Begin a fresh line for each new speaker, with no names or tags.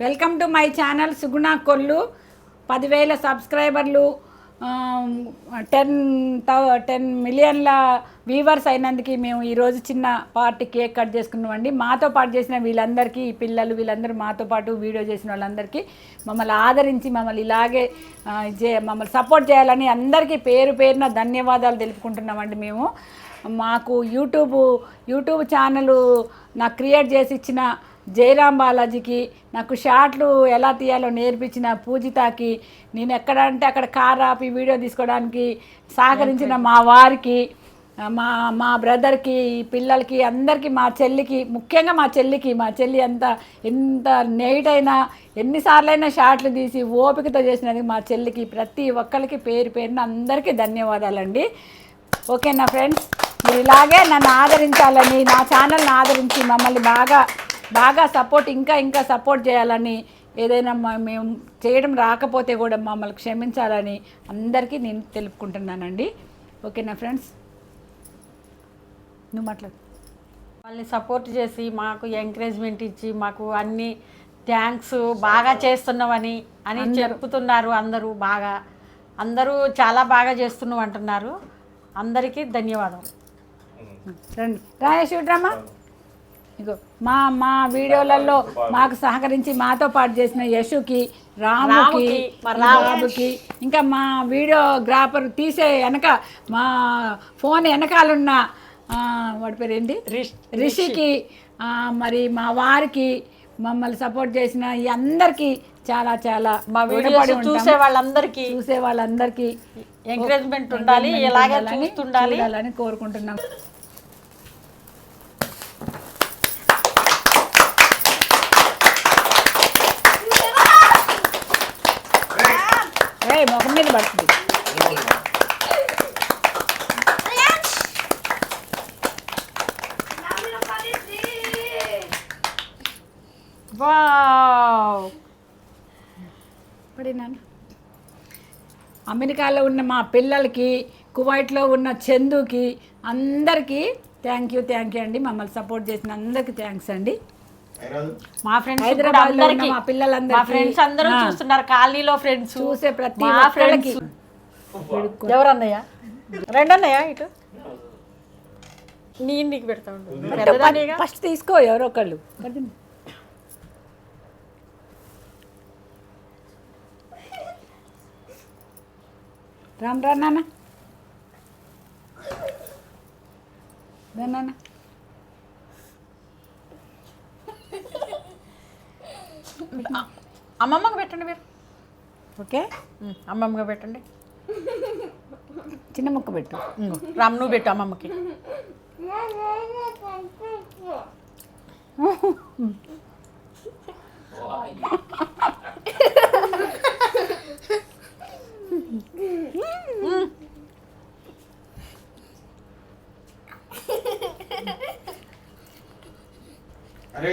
Welcome to my channel Suguna Kollu. పదివేల సబ్స్క్రైబర్లు ten ten మిలియన్ల వ్యూవర్స్ అయినందుకు మేము ఈరోజు చిన్న పార్టీ కేక్ కట్ చేసుకున్నామండి. మాతో పాటు చేసిన వీళ్ళందరికీ ఈ పిల్లలు వీళ్ళందరూ మాతో పాటు వీడియో చేసిన వాళ్ళందరికీ మమ్మల్ని ఆదరించి మమ్మల్ని ఇలాగే చే- మమ్మల్ని సపోర్ట్ చేయాలని అందరికీ పేరు పేరున ధన్యవాదాలు తెలుపుకుంటున్నామండి మేము. మాకు యూట్యూబ్ యూట్యూబ్ ఛానల్ నాకు క్రియేట్ చేసి ఇచ్చిన జయరాం బాలాజీకి నాకు షార్ట్లు ఎలా తీయాలో నేర్పించిన పూజితకి నేను ఎక్కడ అంటే అక్కడ కార్ ఆపి వీడియో తీసుకోవడానికి సహకరించిన మా వారికి మా మా బ్రదర్కి పిల్లలకి అందరికీ మా చెల్లికి ముఖ్యంగా మా చెల్లికి మా చెల్లి ఎంత ఎంత నెయిట్ అయినా ఎన్నిసార్లైనా షార్ట్లు తీసి ఓపికతో చేసినందుకు మా చెల్లికి ప్రతి ఒక్కరికి పేరు పేరున అందరికీ ధన్యవాదాలండి. ఓకేనా ఫ్రెండ్స్? మీరు ఇలాగే నన్ను ఆదరించాలని నా ఛానల్ని ఆదరించి మమ్మల్ని బాగా బాగా సపోర్ట్ ఇంకా ఇంకా సపోర్ట్ చేయాలని ఏదైనా మేము చేయడం రాకపోతే కూడా మమ్మల్ని క్షమించాలని అందరికీ నేను తెలుపుకుంటున్నానండి. ఓకేనా ఫ్రెండ్స్? నువ్వు మాట్లాడు.
వాళ్ళని సపోర్ట్ చేసి మాకు ఎంకరేజ్మెంట్ ఇచ్చి మాకు అన్ని థ్యాంక్స్ బాగా చేస్తున్నామని అని చెప్పుతున్నారు అందరూ బాగా. అందరూ చాలా బాగా చేస్తున్నాం అంటున్నారు. అందరికీ ధన్యవాదాలు.
రండి. రాయేశ్వరమ్మ ఇగో మా మా వీడియోలలో మాకు సహకరించి మాతో పాటు చేసిన యశుకి రాముకి
రాముకి,
ఇంకా మా వీడియోగ్రాఫర్ తీసే వెనక మా ఫోన్ వెనకాలన్న ఆ, వాడి పేరు ఏంటి?
రిష్-
రిషికి ఆ, మరి మా వారికి మమ్మల్ని సపోర్ట్ చేసిన ఈ అందరికీ చాలా చాలా
మా
ఉంటాం.
చూసే వాళ్ళందరికీ.
చూసే వాళ్ళందరికీ
ఎంకరేజ్మెంట్ ఉండాలి ఇలాగే చూస్తుండాలి.
కోరుకుంటున్నాం. ఏయ్ ముఖం మీద పడుతుంది.
వావ్.
పడినాను అమెరికాలో ఉన్న మా పిల్లలకి కువైట్లో ఉన్న చందుకి అందరికీ థ్యాంక్ యూ థ్యాంక్ యూ అండి. మమ్మల్ని సపోర్ట్ చేసిన అందరికీ థ్యాంక్స్ అండి.
మా ఫ్రెండ్స్
హైదరాబాద్లో ఉన్న
అందరికి
మా పిల్లలందరికీ,
మా ఫ్రెండ్స్ అందరూ
ఆ.
చూస్తున్నారు కాలనీలో ఫ్రెండ్స్.
చూసే ప్రతి
మా
ఒక్కళ్ళకి.
ఫ్రెండ్స్. ఎవరు అన్నయ్య రెండు అన్నయ్య ఇటు? నేను నీకు పెడతా పెద్దదానిగా?
ఫస్ట్ తీసుకో ఎవరో ఒకళ్ళు. రామ్ రా నాన్న. రా నాన్న.
అమ్మమ్మకి పెట్టండి మీరు.
ఓకే?
అమ్మమ్మగా పెట్టండి.
చిన్న ముక్క పెట్టు.
రామ్ నువ్వు పెట్టు అమ్మమ్మకి.
అరే